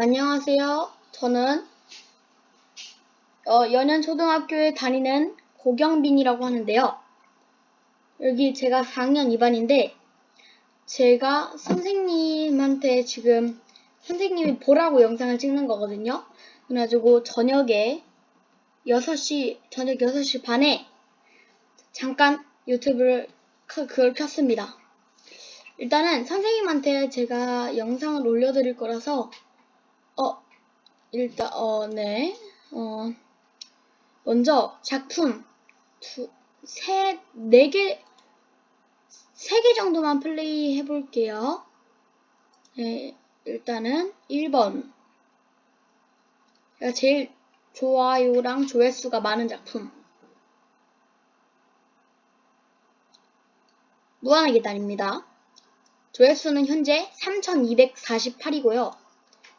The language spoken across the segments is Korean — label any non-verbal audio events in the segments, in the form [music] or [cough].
안녕하세요. 저는 어, 연현초등학교에 다니는 고경빈이라고 하는데요. 여기 제가 4학년 2반인데 제가 선생님한테 지금 선생님이 보라고 영상을 찍는 거거든요. 그래가지고 저녁에 6시, 저녁 6시 반에 잠깐 유튜브를 켜- 그걸 켰습니다. 일단은 선생님한테 제가 영상을 올려드릴 거라서 어, 일단, 어, 네. 어, 먼저 작품 두, 세, 네 개, 세 개 정도만 플레이 해볼게요. 네, 일단은 1번. 제가 제일 좋아요랑 조회수가 많은 작품. 무한의 계단입니다. 조회수는 현재 3248이고요.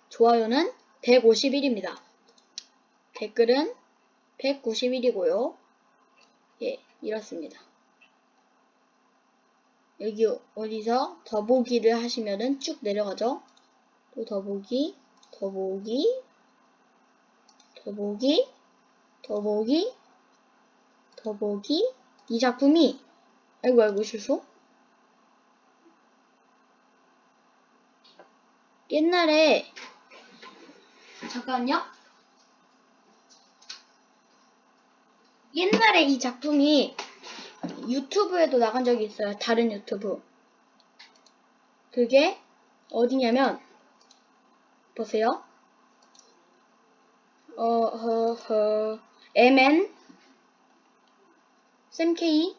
좋아요는 151입니다. 댓글은 191이고요. 예, 이렇습니다. 여기 어디서 더보기를 하시면은 쭉 내려가죠. 또 더보기, 더보기, 더보기, 더보기, 더보기. 이 작품이 아이고 아이고 실수. 옛날에 잠깐요. 옛날에 이 작품이 유튜브에도 나간 적이 있어요. 다른 유튜브. 그게 어디냐면 보세요. 어, 허, 허, MN, 샘K,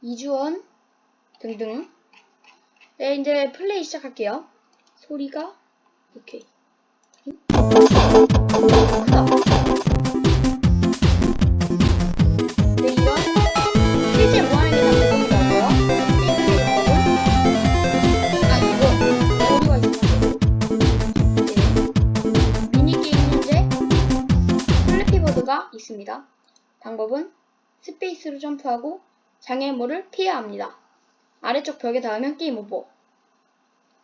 이주원 등등. 네, 이제 플레이 시작할게요. 소리가 오케이. 크다. 네, 이런 실제 무한의 계단 부분이라고요. 아, 이거 오류가 있어가지고. 네. 미니 게임 현재 플래피보드가 있습니다. 방법은 스페이스로 점프하고 장애물을 피해야 합니다. 아래쪽 벽에 닿으면 게임 오버.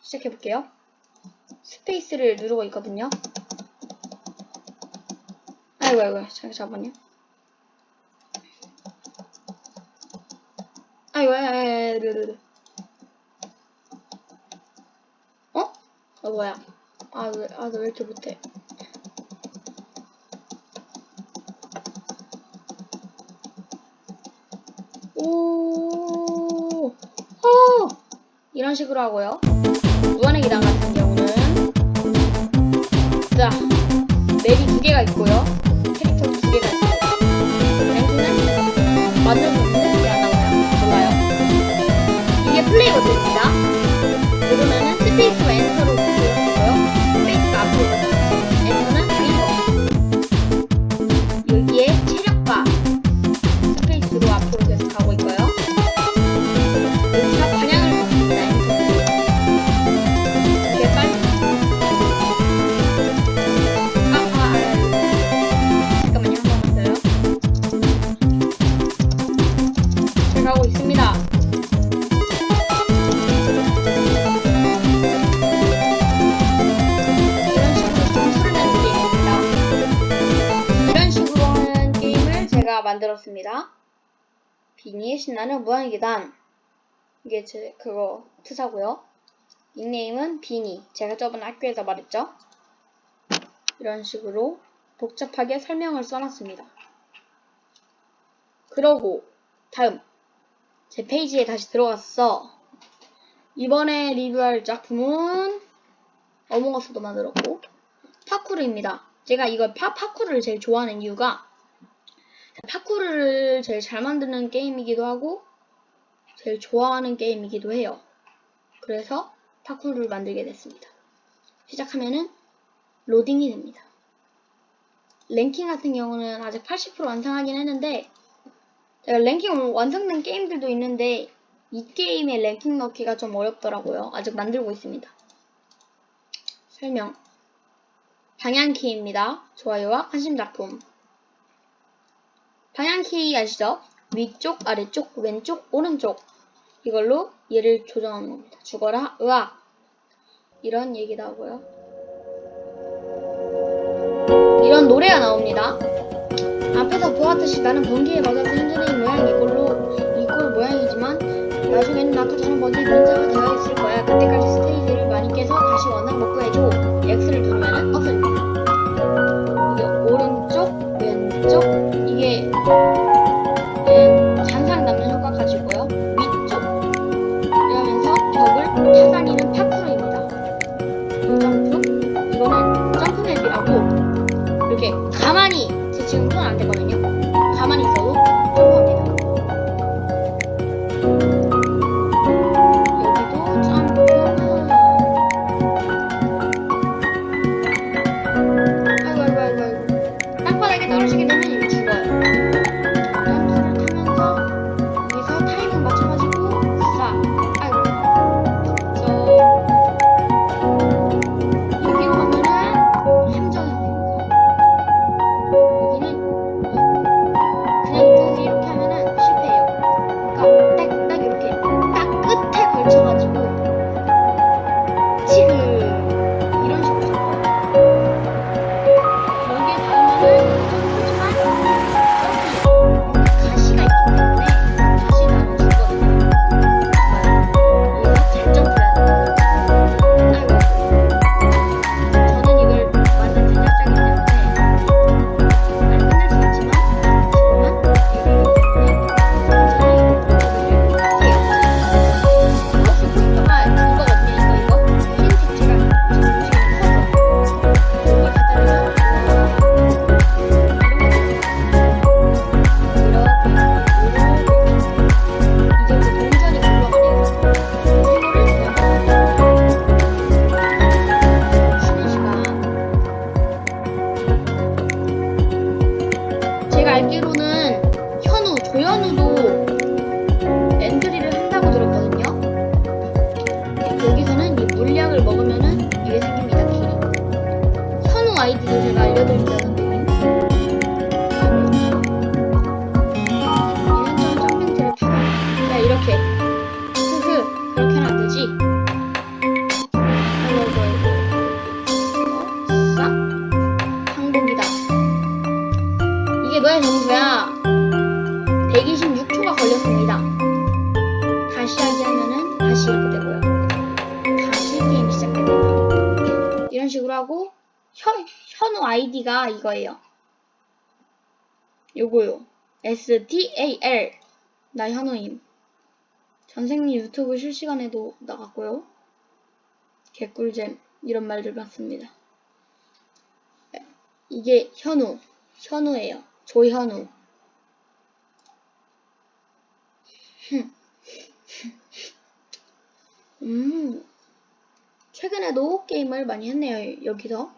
시작해볼게요. 스페이스를 누르고 있거든요. 아이고, 아이고, 잠- 잠깐만요. 아이고, 아이고, 아이고. 어? 어, 뭐야. 아, 왜, 아, 이렇게 못해. 오, 호! 이런 식으로 하고요. 무한의 계단 같은 자 맵이 두 개가 있고요. 비니의 신나는 무한의 계단. 이게 제 그거 투사고요. 닉네임은 비니. 제가 저번 학교에서 말했죠. 이런 식으로 복잡하게 설명을 써놨습니다. 그러고 다음 제 페이지에 다시 들어갔어. 이번에 리뷰할 작품은 어몽어스도 만들었고 파쿠르입니다. 제가 이걸 파, 파쿠르를 제일 좋아하는 이유가 파쿠르를 제일 잘 만드는 게임이기도 하고 제일 좋아하는 게임이기도 해요. 그래서 파쿠르를 만들게 됐습니다. 시작하면은 로딩이 됩니다. 랭킹 같은 경우는 아직 80% 완성하긴 했는데 제가 랭킹 완성된 게임들도 있는데 이 게임에 랭킹 넣기가 좀 어렵더라고요. 아직 만들고 있습니다. 설명 방향키입니다. 좋아요와 관심 작품 방향키 아시죠? 위쪽, 아래쪽, 왼쪽, 오른쪽 이걸로 얘를 조정하는 겁니다. 죽어라, 으악 이런 얘기도 하고요. 이런 노래가 나옵니다. 앞에서 보았듯이 나는 번개에 맞아서 힘드는 모양이 이걸로 이꼴 모양이지만 나중에는 저런 번개 그림자가 되어 있을 거야. 그때까지 스테이지를 많이 깨서 다시 원한 먹고 해줘. X를 누르 이 and good 이거예요. 요거요. SDAL 나 현우임. 전생님 유튜브 실시간에도 나갔고요. 개꿀잼 이런 말들 많습니다. 이게 현우, 현우예요. 조현우. [laughs] 음, 최근에도 게임을 많이 했네요. 여기서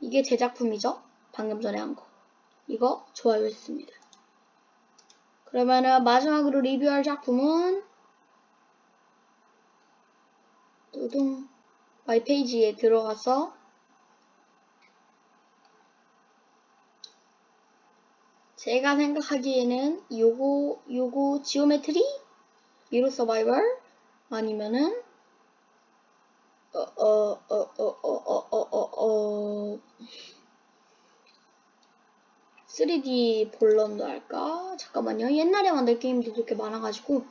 이게 제 작품이죠. 방금 전에 한 거. 이거 좋아요 했습니다. 그러면은 마지막으로 리뷰할 작품은 두둥 마이 페이지에 들어가서 제가 생각하기에는 요거 요거 지오메트리 미로 서바이벌 아니면은 어 어 어 어 어 어 어어 3D 볼런도 할까? 잠깐만요. 옛날에 만든 게임도 그렇게 많아가지고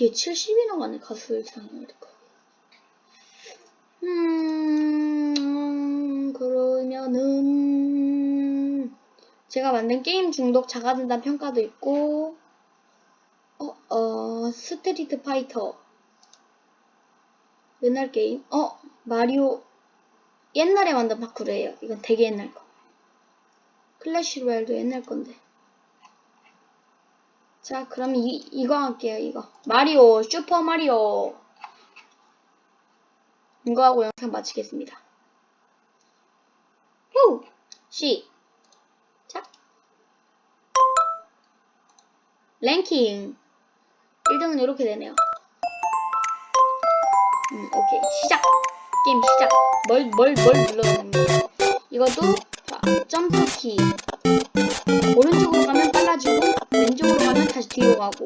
얘 70이나 가네 가수 장르니까. 음 그러면은 제가 만든 게임 중독 작아진다는 평가도 있고 어, 어, 스트리트 파이터. 옛날 게임. 어, 마리오. 옛날에 만든 파쿠르예요. 이건 되게 옛날 거. 클래시 로얄도 옛날 건데. 자, 그럼 이, 이거 할게요, 이거. 마리오, 슈퍼 마리오. 이거 하고 영상 마치겠습니다. 후! 시. 작. 랭킹. 1등은 이렇게 되네요. 음, 오케이. 시작! 게임 시작! 뭘, 뭘, 뭘 눌러야 됩니다. 이것도, 자, 점프키. 오른쪽으로 가면 빨라지고, 왼쪽으로 가면 다시 뒤로 가고.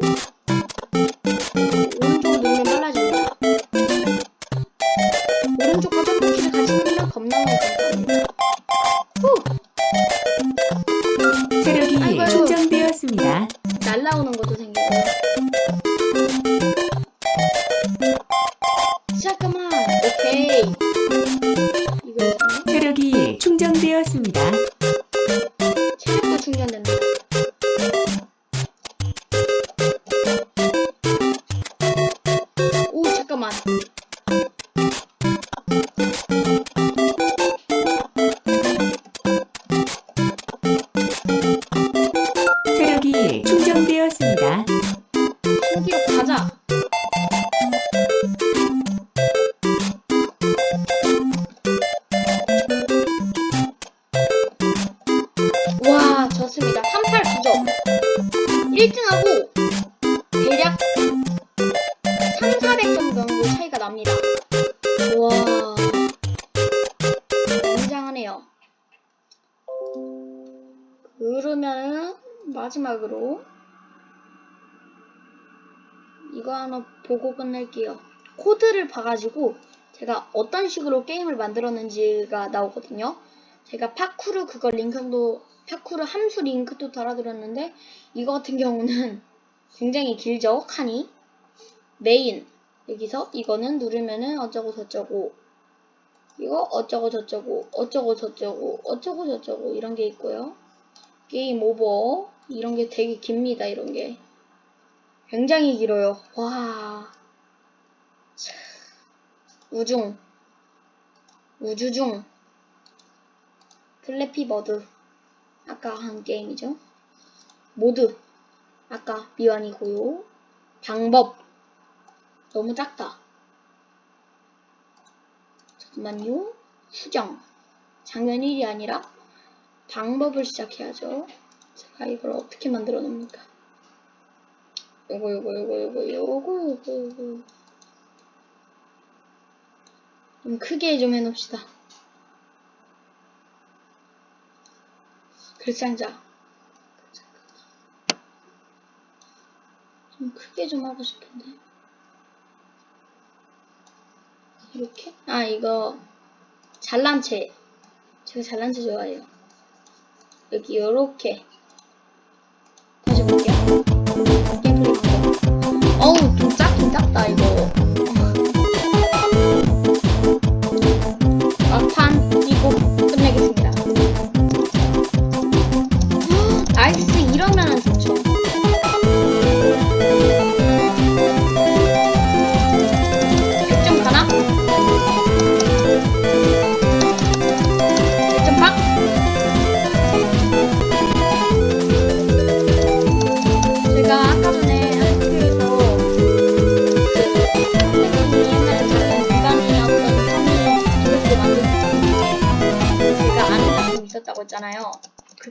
마지막으로 이거 하나 보고 끝낼게요. 코드를 봐가지고 제가 어떤 식으로 게임을 만들었는지가 나오거든요. 제가 파쿠르 그거 링크도 파쿠르 함수 링크도 달아드렸는데 이거 같은 경우는 [laughs] 굉장히 길죠 칸이 메인 여기서 이거는 누르면은 어쩌고 저쩌고 이거 어쩌고 저쩌고 어쩌고 저쩌고 어쩌고 저쩌고 이런 게 있고요. 게임 오버 이런 게 되게 깁니다 이런 게 굉장히 길어요. 와 참. 우중 우주중 플래피 버드 아까 한 게임이죠. 모드 아까 미완이고요. 방법 너무 작다. 잠깐만요. 수정 장면 1이 아니라 방법을 시작해야죠. 제가 이걸 어떻게 만들어 놓습니까? 요거 요거 요거 요거 요거 요거 요거 좀 크게 좀 해놓읍시다. 글상자 좀 크게 좀 하고 싶은데 이렇게? 아 이거 잘난 채 제가 잘난 채 좋아해요 여기 요렇게 어우 좀 작긴 작다 이거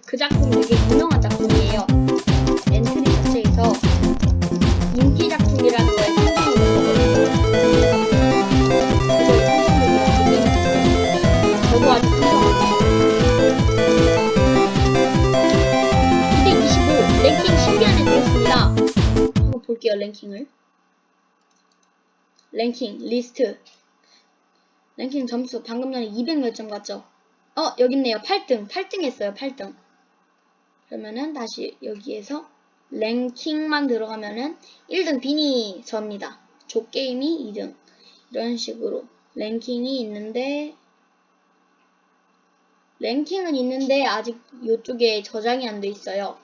그, 그 작품 되게 유명한 작품이에요. 엔트리 자체에서 인기 작품이라는 있어요. 저도 아직 상상합니다. 225 랭킹 10위 안에 들었습니다. 한번 볼게요 랭킹을. 랭킹 리스트 랭킹 점수 방금 전에 200 몇 점 갔죠? 어 여기 있네요 8등 8등 했어요 8등 그러면은 다시 여기에서 랭킹만 들어가면은 1등 비니 접니다. 조게임이 2등. 이런 식으로 랭킹이 있는데 랭킹은 있는데 아직 이쪽에 저장이 안 돼 있어요.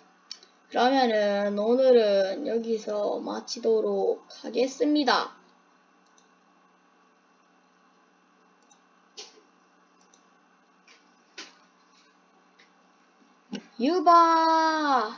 그러면은 오늘은 여기서 마치도록 하겠습니다 유바